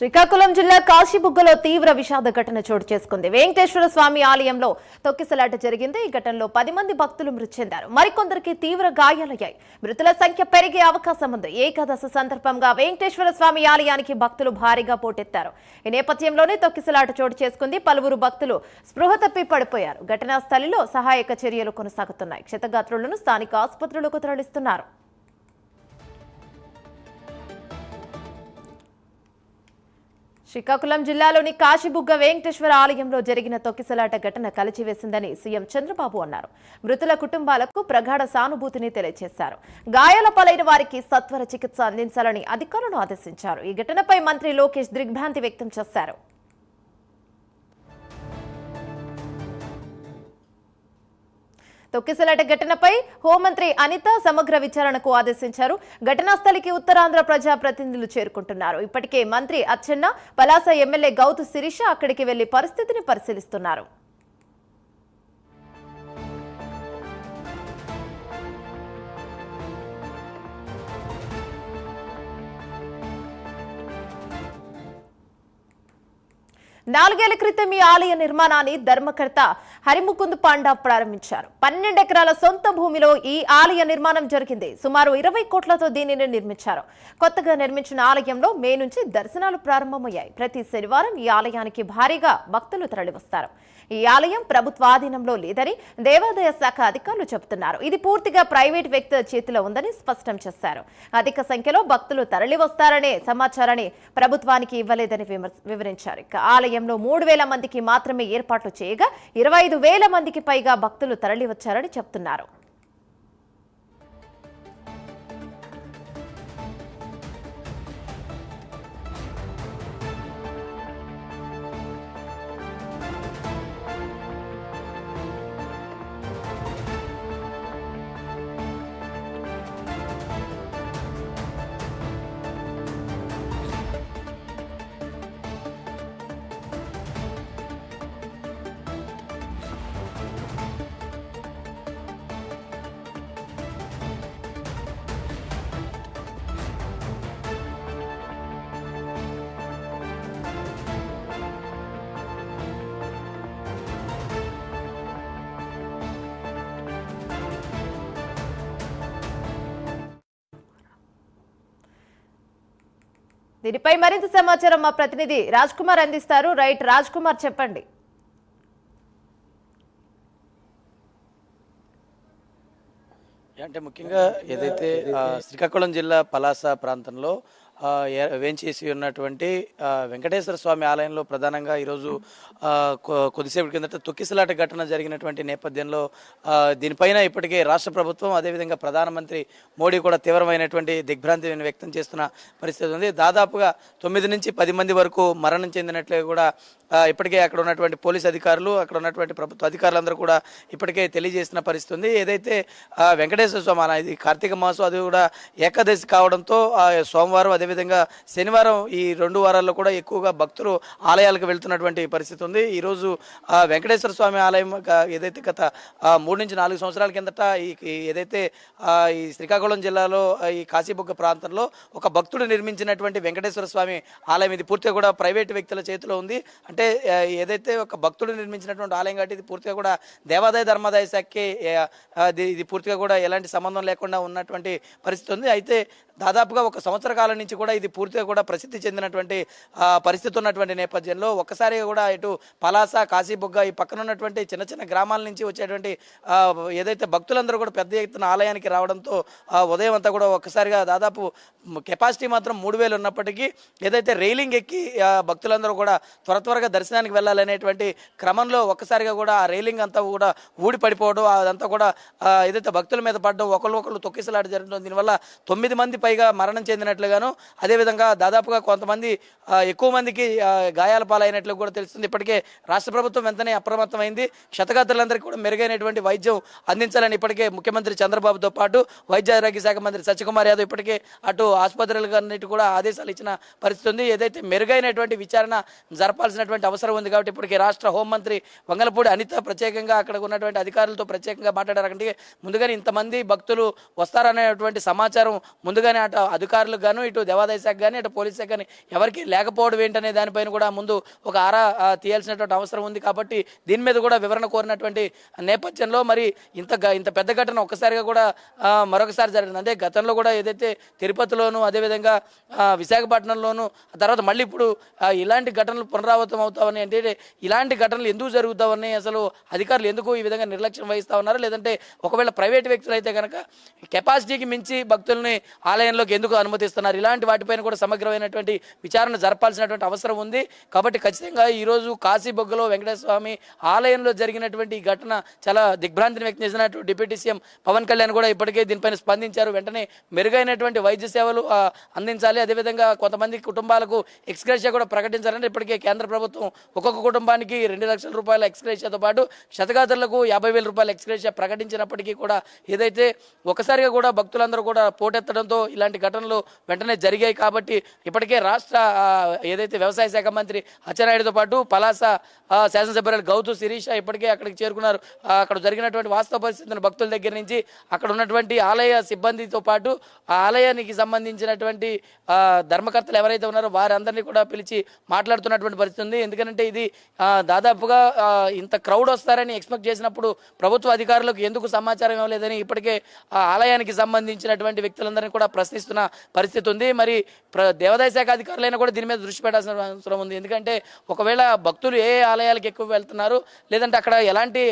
శ్రీకాకుళం జిల్లా కాశీబుగ్గలో తీవ్ర విషాద ఘటన చోటు చేసుకుంది. వెంకటేశ్వర స్వామి ఆలయంలో తొక్కిసలాట జరిగింది. ఈ ఘటనలో పది మంది భక్తులు మృతి చెందారు. మరికొందరికి తీవ్ర గాయాలయ్యాయి. మృతుల సంఖ్య పెరిగే అవకాశం ఉంది. ఏకాదశి సందర్భంగా వెంకటేశ్వర స్వామి ఆలయానికి భక్తులు భారీగా పోటెత్తారు. ఈ నేపథ్యంలోనే తొక్కిసలాట చోటు చేసుకుంది. పలువురు భక్తులు స్పృహ తప్పి పడిపోయారు. ఘటనా స్థలిలో సహాయక చర్యలు కొనసాగుతున్నాయి. క్షతగాత్రులను స్థానిక ఆసుపత్రులకు తరలిస్తున్నారు. శ్రీకాకుళం జిల్లాలోని కాశీబుగ్గ వెంకటేశ్వర ఆలయంలో జరిగిన తొక్కిసలాట ఘటన కలిచివేసిందని సీఎం చంద్రబాబు అన్నారు. మృతుల కుటుంబాలకు ప్రగాఢ సానుభూతిని తెలియజేశారు. గాయాల పాలైన వారికి సత్వర చికిత్స అందించాలని అధికారులను ఆదేశించారు. ఈ ఘటనపై మంత్రి లోకేష్ దిగ్భ్రాంతి వ్యక్తం చేశారు. తొక్కిసలాట ఘటనపై హోంమంత్రి అనిత సమగ్ర విచారణకు ఆదేశించారు. ఘటనా స్థలికి ఉత్తరాంధ్ర ప్రజా ప్రతినిధులు చేరుకుంటున్నారు. ఇప్పటికే మంత్రి అచ్చెన్న పలాస ఎమ్మెల్యే గౌతు శిరీష అక్కడికి వెళ్ళి పరిస్థితిని పరిశీలిస్తున్నారు. నాలుగేళ్ళ క్రితం ఈ ఆలయ నిర్మాణాన్ని ధర్మకర్త హరిముకుంద్ పాండా ప్రారంభించారు. పన్నెండు ఎకరాల సొంత భూమిలో ఈ ఆలయ నిర్మాణం జరిగింది. సుమారు ఇరవై కోట్లతో దీనిని నిర్మించారు. కొత్తగా నిర్మించిన ఆలయంలో మే నుంచి దర్శనాలు ప్రారంభమయ్యాయి. ప్రతి శనివారం ఈ ఆలయానికి భారీగా భక్తులు తరలివస్తారు. ఈ ఆలయం ప్రభుత్వాధీనంలో లేదని దేవాదాయ శాఖ అధికారులు చెబుతున్నారు. ఇది పూర్తిగా ప్రైవేట్ వ్యక్తుల చేతిలో ఉందని స్పష్టం చేశారు. అధిక సంఖ్యలో భక్తులు తరలి వస్తారనే సమాచారాన్ని ప్రభుత్వానికి ఇవ్వలేదని విమర్- వివరించారు. ఇక ఆలయంలో మూడు వేల మందికి మాత్రమే ఏర్పాట్లు చేయగా ఇరవై ఐదు వేల మందికి పైగా భక్తులు తరలి వచ్చారని చెప్తున్నారు. దీనిపై మరింత సమాచారం మా ప్రతినిధి రాజ్ కుమార్ అందిస్తారు. రైట్ రాజ్ కుమార్ చెప్పండి. అంటే ముఖ్యంగా ఏదైతే శ్రీకాకుళం జిల్లా పలాస ప్రాంతంలో వేంచేసి ఉన్నటువంటి వెంకటేశ్వర స్వామి ఆలయంలో ప్రధానంగా ఈరోజు కొద్దిసేపటి కిందట తొక్కిసలాట ఘటన జరిగినటువంటి నేపథ్యంలో దీనిపైన ఇప్పటికే రాష్ట్ర ప్రభుత్వం అదేవిధంగా ప్రధానమంత్రి మోడీ కూడా తీవ్రమైనటువంటి దిగ్భ్రాంతిని వ్యక్తం చేస్తున్న పరిస్థితి ఉంది. దాదాపుగా తొమ్మిది నుంచి పది మంది వరకు మరణం చెందినట్లే కూడా ఇప్పటికే అక్కడ ఉన్నటువంటి పోలీస్ అధికారులు అక్కడ ఉన్నటువంటి ప్రభుత్వ అధికారులందరూ కూడా ఇప్పటికే తెలియజేసిన పరిస్థితి ఉంది. ఏదైతే వెంకటేశ్వర స్వామి ఆలయం, ఇది కార్తీక మాసం అది కూడా ఏకాదశి కావడంతో ఆ, సోమవారం అదేవిధంగా శనివారం ఈ రెండు వారాల్లో కూడా ఎక్కువగా భక్తులు ఆలయాలకు వెళ్తున్నటువంటి పరిస్థితి ఉంది. ఈరోజు వెంకటేశ్వర స్వామి ఆలయం ఏదైతే గత మూడు నుంచి నాలుగు సంవత్సరాల కిందట ఈ ఏదైతే ఈ శ్రీకాకుళం జిల్లాలో ఈ కాశీబుగ్గ ప్రాంతంలో ఒక భక్తుడు నిర్మించినటువంటి వెంకటేశ్వర స్వామి ఆలయం ఇది పూర్తిగా కూడా ప్రైవేట్ వ్యక్తుల చేతిలో ఉంది. అంటే ఏదైతే ఒక భక్తుడు నిర్మించినటువంటి ఆలయం కాబట్టి ఇది పూర్తిగా కూడా దేవాదాయ ధర్మాదాయ శాఖకి అది ఇది పూర్తిగా కూడా ఎలాంటి సంబంధం లేకుండా ఉన్నటువంటి పరిస్థితి ఉంది. అయితే దాదాపుగా ఒక సంవత్సర కాలం నుంచి కూడా ఇది పూర్తిగా కూడా ప్రసిద్ధి చెందినటువంటి పరిస్థితి ఉన్నటువంటి నేపథ్యంలో ఒక్కసారిగా కూడా ఇటు పలాస కాశీబుగ్గ ఈ పక్కన ఉన్నటువంటి చిన్న చిన్న గ్రామాల నుంచి వచ్చేటువంటి ఏదైతే భక్తులందరూ కూడా పెద్ద ఎత్తున ఆలయానికి రావడంతో ఆ, ఉదయం అంతా కూడా ఒక్కసారిగా దాదాపు కెపాసిటీ మాత్రం మూడు వేలు ఉన్నప్పటికీ ఏదైతే రైలింగ్ ఎక్కి ఆ, భక్తులందరూ కూడా త్వర త్వరగా దర్శనానికి వెళ్ళాలనేటువంటి క్రమంలో ఒక్కసారిగా కూడా ఆ రైలింగ్ అంతా కూడా ఊడి పడిపోవడం అదంతా కూడా ఏదైతే భక్తుల మీద పడడం ఒకళ్ళు ఒకళ్ళు తొక్కిసలాట జరగడం దీనివల్ల తొమ్మిది మంది పైగా మరణం చెందినట్లుగాను అదేవిధంగా దాదాపుగా కొంతమంది ఎక్కువ మందికి గాయాల పాలైనట్లు కూడా తెలుస్తుంది. ఇప్పటికే రాష్ట్ర ప్రభుత్వం వెంటనే అప్రమత్తమైంది. క్షతగాత్రులందరికీ కూడా మెరుగైనటువంటి వైద్యం అందించాలని ఇప్పటికే ముఖ్యమంత్రి చంద్రబాబుతో పాటు వైద్య ఆరోగ్య శాఖ మంత్రి సత్యకుమార్ యాదవ్ ఇప్పటికే అటు ఆసుపత్రులన్నిటి కూడా ఆదేశాలు ఇచ్చిన పరిస్థితి ఉంది. ఏదైతే మెరుగైనటువంటి విచారణ జరపాల్సినటువంటి అవసరం ఉంది కాబట్టి ఇప్పటికే రాష్ట్ర హోంమంత్రి వంగలపూడి అనిత ప్రత్యేకంగా అక్కడ ఉన్నటువంటి అధికారులతో ప్రత్యేకంగా మాట్లాడారంటే ముందుగానే ఇంతమంది భక్తులు వస్తారనేటువంటి సమాచారం ముందుగానే అటు అధికారులకు గాను ఇటు దేవాదాయ శాఖ కానీ అటు పోలీస్ శాఖ కానీ ఎవరికి లేకపోవడం ఏంటనే దానిపైన కూడా ముందు ఒక ఆరా తీయాల్సినటువంటి అవసరం ఉంది కాబట్టి దీని మీద కూడా వివరణ కోరినటువంటి నేపథ్యంలో మరి ఇంత గ- ఇంత పెద్ద ఘటన ఒక్కసారిగా కూడా మరొకసారి జరిగింది. అదే గతంలో కూడా ఏదైతే తిరుపతిలోను అదేవిధంగా ఆ, విశాఖపట్నంలోను ఆ తర్వాత మళ్ళీ ఇప్పుడు ఇలాంటి ఘటనలు పునరావృతం అవుతామని అంటే ఇలాంటి ఘటనలు ఎందుకు జరుగుతామని అసలు అధికారులు ఎందుకు ఈ విధంగా నిర్లక్ష్యం వహిస్తా లేదంటే ఒకవేళ ప్రైవేట్ వ్యక్తులు అయితే కనుక కెపాసిటీకి మించి భక్తుల్ని ఆలయంలోకి ఎందుకు అనుమతిస్తున్నారు? ఇలాంటి వాటిపైన కూడా సమగ్రమైనటువంటి విచారణ జరపాల్సినటువంటి అవసరం ఉంది. కాబట్టి ఖచ్చితంగా ఈరోజు కాశీబొగ్గలో వెంకటేశ్వర స్వామి ఆలయంలో జరిగినటువంటి ఈ ఘటన చాలా దిగ్భ్రాంతిని వ్యక్తం చేసినట్టు డిప్యూటీ సీఎం పవన్ కళ్యాణ్ కూడా ఇప్పటికే దీనిపైన స్పందించారు. వెంటనే మెరుగైనటువంటి వైద్య సేవలు అందించాలి. అదేవిధంగా కొంతమంది కుటుంబాలకు ఎక్స్గ్రేషియా కూడా ప్రకటించాలంటే ఇప్పటికే కేంద్ర ప్రభుత్వం ఒక్కొక్క కుటుంబానికి రెండు లక్షల రూపాయల ఎక్స్గ్రేషియాతో పాటు శతగాతులకు యాభై వేల రూపాయల ఎక్స్గ్రేషియా ప్రకటించినప్పటికీ కూడా ఏదైతే ఒకసారిగా కూడా భక్తులందరూ కూడా పోటెత్తడంతో ఇలాంటి ఘటనలు వెంటనే జరిగాయి కాబట్టి ఇప్పటికే రాష్ట్ర ఏదైతే వ్యవసాయ శాఖ మంత్రి అచ్చెన్నాయుడుతో పాటు పలాస శాసనసభ్యురాలు గౌతు శిరీష ఇప్పటికే అక్కడికి చేరుకున్నారు. అక్కడ జరిగినటువంటి వాస్తవ పరిస్థితులను భక్తుల దగ్గర నుంచి అక్కడ ఉన్నటువంటి ఆలయ సిబ్బందితో పాటు ఆ ఆలయానికి సంబంధించినటువంటి ధర్మకర్తలు ఎవరైతే ఉన్నారో వారందరినీ కూడా పిలిచి మాట్లాడుతున్నటువంటి పరిస్థితి ఉంది. ఎందుకంటే ఇది దాదాపుగా ఇంత క్రౌడ్ వస్తారని ఎక్స్పెక్ట్ చేసినప్పుడు ప్రభుత్వ అధికారులకు ఎందుకు సమాచారం ఇవ్వలేదని ఇప్పటికే ఆ ఆలయానికి సంబంధించినటువంటి వ్యక్తులందరినీ కూడా ప్రశ్నిస్తున్న పరిస్థితి ఉంది. మరి ప్ర దేవాదాయ శాఖ అధికారులైనా కూడా దీని మీద దృష్టి పెట్టాల్సిన అవసరం ఉంది. ఎందుకంటే ఒకవేళ భక్తులు ఏ ఆలయాలకు ఎక్కువ వెళ్తున్నారు లేదంటే అక్కడ ఎలాంటి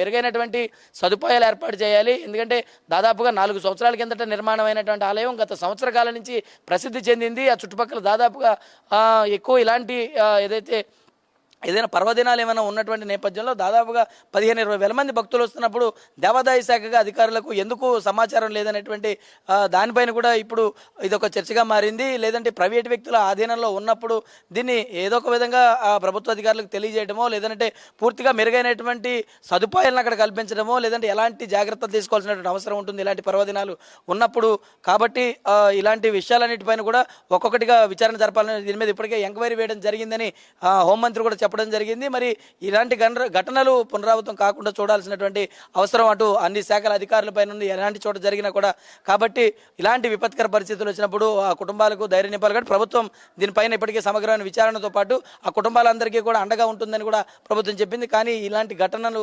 మెరుగైనటువంటి సదుపాయాలు ఏర్పాటు చేయాలి. ఎందుకంటే దాదాపుగా నాలుగు సంవత్సరాల కిందట నిర్మాణం అయినటువంటి ఆలయం గత సంవత్సర కాలం నుంచి ప్రసిద్ధి చెందింది. ఆ చుట్టుపక్కల దాదాపుగా ఎక్కువ ఇలాంటి ఏదైతే ఏదైనా పర్వదినాలు ఏమైనా ఉన్నటువంటి నేపథ్యంలో దాదాపుగా పదిహేను ఇరవై వేల మంది భక్తులు వస్తున్నప్పుడు దేవాదాయ శాఖగా అధికారులకు ఎందుకు సమాచారం లేదనేటువంటి దానిపైన కూడా ఇప్పుడు ఇది ఒక చర్చగా మారింది. లేదంటే ప్రైవేట్ వ్యక్తుల ఆధీనంలో ఉన్నప్పుడు దీన్ని ఏదో ఒక విధంగా ఆ, ప్రభుత్వ అధికారులకు తెలియజేయడమో లేదంటే పూర్తిగా మెరుగైనటువంటి సదుపాయాలను అక్కడ కల్పించడమో లేదంటే ఎలాంటి జాగ్రత్తలు తీసుకోవాల్సినటువంటి అవసరం ఉంటుంది ఇలాంటి పర్వదినాలు ఉన్నప్పుడు. కాబట్టి ఇలాంటి విషయాలన్నిటిపైన కూడా ఒక్కొక్కటిగా విచారణ జరపాలని దీని మీద ఇప్పటికే ఎంక్వైరీ వేయడం జరిగిందని హోంమంత్రి కూడా చెప్పడం జరిగింది. మరి ఇలాంటి గణ ఘటనలు పునరావృతం కాకుండా చూడాల్సినటువంటి అవసరం అటు అన్ని శాఖల అధికారులపైన నుండి ఎలాంటి చోట జరిగినా కూడా. కాబట్టి ఇలాంటి విపత్కర పరిస్థితులు వచ్చినప్పుడు ఆ కుటుంబాలకు ధైర్యం నింపాలి. కాబట్టి ప్రభుత్వం దీనిపైన ఇప్పటికే సమగ్రమైన విచారణతో పాటు ఆ కుటుంబాలందరికీ కూడా అండగా ఉంటుందని కూడా ప్రభుత్వం చెప్పింది. కానీ ఇలాంటి ఘటనలు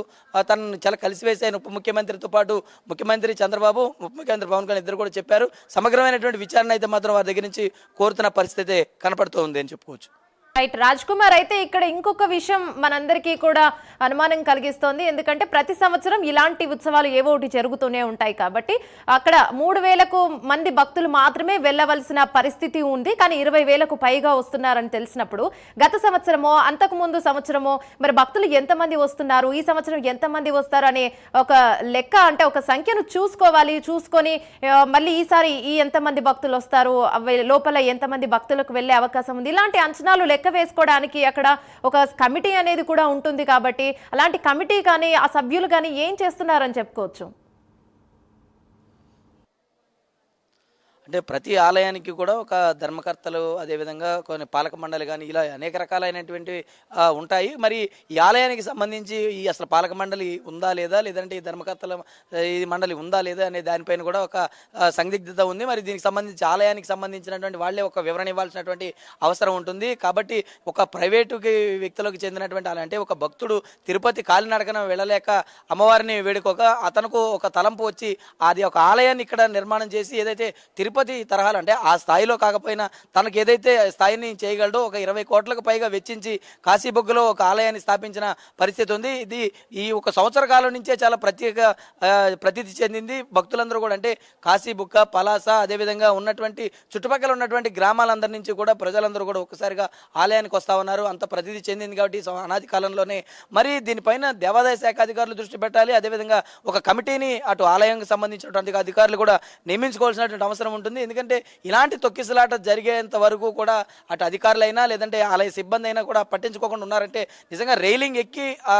తనను చాలా కలిసివేశాయని ఉప ముఖ్యమంత్రితో పాటు ముఖ్యమంత్రి చంద్రబాబు ఉప ముఖ్యమంత్రి పవన్ కళ్యాణ్ ఇద్దరు కూడా చెప్పారు. సమగ్రమైనటువంటి విచారణ అయితే మాత్రం వారి దగ్గర నుంచి కోరుతున్న పరిస్థితి కనపడుతోంది అని చెప్పుకోవచ్చు. రైట్ రాజ్ కుమార్ అయితే ఇక్కడ ఇంకొక విషయం మనందరికీ కూడా అనుమానం కలిగిస్తోంది. ఎందుకంటే ప్రతి సంవత్సరం ఇలాంటి ఉత్సవాలు ఏవో ఒకటి జరుగుతూనే ఉంటాయి కాబట్టి అక్కడ మూడు వేలకు మంది భక్తులు మాత్రమే వెళ్ళవలసిన పరిస్థితి ఉంది. కానీ ఇరవై వేలకు పైగా వస్తున్నారని తెలిసినప్పుడు గత సంవత్సరమో అంతకు ముందు సంవత్సరమో మరి భక్తులు ఎంతమంది వస్తున్నారు? ఈ సంవత్సరం ఎంతమంది వస్తారు? అనే ఒక లెక్క అంటే ఒక సంఖ్యను చూసుకోవాలి. చూసుకొని మళ్ళీ ఈసారి ఈ ఎంతమంది భక్తులు వస్తారు? లోపల ఎంతమంది భక్తులకు వెళ్ళే అవకాశం ఉంది? ఇలాంటి అంచనాలు లెక్క వేసుకోవడానికి అక్కడ ఒక కమిటీ అనేది కూడా ఉంటుంది కాబట్టి అలాంటి కమిటీ కానీ ఆ సభ్యులు కానీ ఏం చేస్తున్నారని చెప్పుకోవచ్చు? అంటే ప్రతి ఆలయానికి కూడా ఒక ధర్మకర్తలు అదేవిధంగా కొన్ని పాలక మండలి కానీ ఇలా అనేక రకాలైనటువంటి ఉంటాయి. మరి ఈ ఆలయానికి సంబంధించి ఈ అసలు పాలక మండలి ఉందా లేదా లేదంటే ఈ ధర్మకర్తల ఈ మండలి ఉందా లేదా అనే దానిపైన కూడా ఒక సందిగ్ధత ఉంది. మరి దీనికి సంబంధించి ఆలయానికి సంబంధించినటువంటి వాళ్ళే ఒక వివరణ ఇవ్వాల్సినటువంటి అవసరం ఉంటుంది. కాబట్టి ఒక ప్రైవేటుకి వ్యక్తులకు చెందినటువంటి ఆలయం అంటే ఒక భక్తుడు తిరుపతి కాలినడకన వెళ్ళలేక అమ్మవారిని వేడుకోక అతనుకు ఒక తలంపు వచ్చి అది ఒక ఆలయాన్ని ఇక్కడ నిర్మాణం చేసి ఏదైతే తిరుపతి తరహాలు అంటే ఆ స్థాయిలో కాకపోయినా తనకు ఏదైతే స్థాయిని చేయగలడో ఒక ఇరవై కోట్లకు పైగా వెచ్చించి కాశీబొగ్గులో ఒక ఆలయాన్ని స్థాపించిన పరిస్థితి ఉంది. ఇది ఈ ఒక సంవత్సర కాలం నుంచే చాలా ప్రత్యేక ప్రసిద్ధి చెందింది. భక్తులందరూ కూడా అంటే కాశీబుక్క పలాస అదేవిధంగా ఉన్నటువంటి చుట్టుపక్కల ఉన్నటువంటి గ్రామాలందరి నుంచి కూడా ప్రజలందరూ కూడా ఒక్కసారిగా ఆలయానికి వస్తా ఉన్నారు. అంత ప్రసిద్ధి చెందింది కాబట్టి అనాది కాలంలోనే. మరి దీనిపైన దేవాదాయ శాఖ అధికారులు దృష్టి పెట్టాలి. అదేవిధంగా ఒక కమిటీని అటు ఆలయానికి సంబంధించినటువంటి అధికారులు కూడా నియమించుకోవాల్సినటువంటి అవసరం ఉంటుంది. ఎందుకంటే ఇలాంటి తొక్కిసలాట జరిగేంత వరకు కూడా అటు అధికారులైనా లేదంటే ఆలయ సిబ్బంది అయినా కూడా పట్టించుకోకుండా ఉన్నారంటే నిజంగా రైలింగ్ ఎక్కి ఆ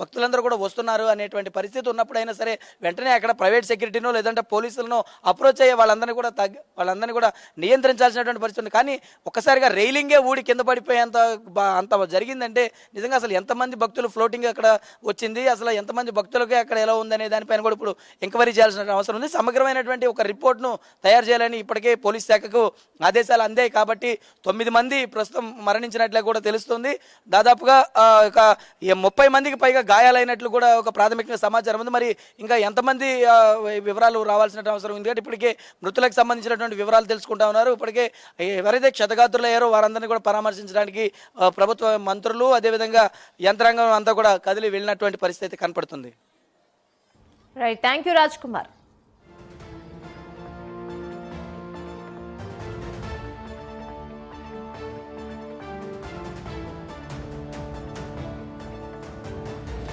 భక్తులందరూ కూడా వస్తున్నారు అనేటువంటి పరిస్థితి ఉన్నప్పుడైనా సరే వెంటనే అక్కడ ప్రైవేట్ సెక్యూరిటీనో లేదంటే పోలీసులను అప్రోచ్ అయ్యే వాళ్ళందరినీ కూడా తగ్గ వాళ్ళందరినీ కూడా నియంత్రించాల్సినటువంటి పరిస్థితి ఉంది. కానీ ఒక్కసారిగా రైలింగే ఊడి కింద పడిపోయేంత అంత జరిగిందంటే నిజంగా అసలు ఎంతమంది భక్తులు ఫ్లోటింగ్ అక్కడ వచ్చింది? అసలు ఎంతమంది భక్తులకి అక్కడ ఎలా ఉందనే దానిపైన కూడా ఇప్పుడు ఎంక్వైరీ చేయాల్సిన అవసరం ఉంది. సమగ్రమైనటువంటి ఒక రిపోర్ట్ను తయారు చేయాలి చేయాలని ఇప్పటికే పోలీస్ శాఖకు ఆదేశాలు అందాయి కాబట్టి తొమ్మిది మంది ప్రస్తుతం మరణించినట్లే కూడా తెలుస్తుంది. దాదాపుగా ఒక ముప్పై మందికి పైగా గాయాలైనట్లు కూడా ఒక ప్రాథమిక సమాచారం ఉంది. మరి ఇంకా ఎంతమంది వివరాలు రావాల్సిన అవసరం ఉంది? కాబట్టి ఇప్పటికే మృతులకు సంబంధించినటువంటి వివరాలు తెలుసుకుంటా ఉన్నారు. ఇప్పటికే ఎవరైతే క్షతగాత్రులు అయ్యారో వారందరినీ కూడా పరామర్శించడానికి ప్రభుత్వ మంత్రులు అదేవిధంగా యంత్రాంగం అంతా కూడా కదిలి వెళ్ళినటువంటి పరిస్థితి కనపడుతుంది. Right thank you Raj Kumar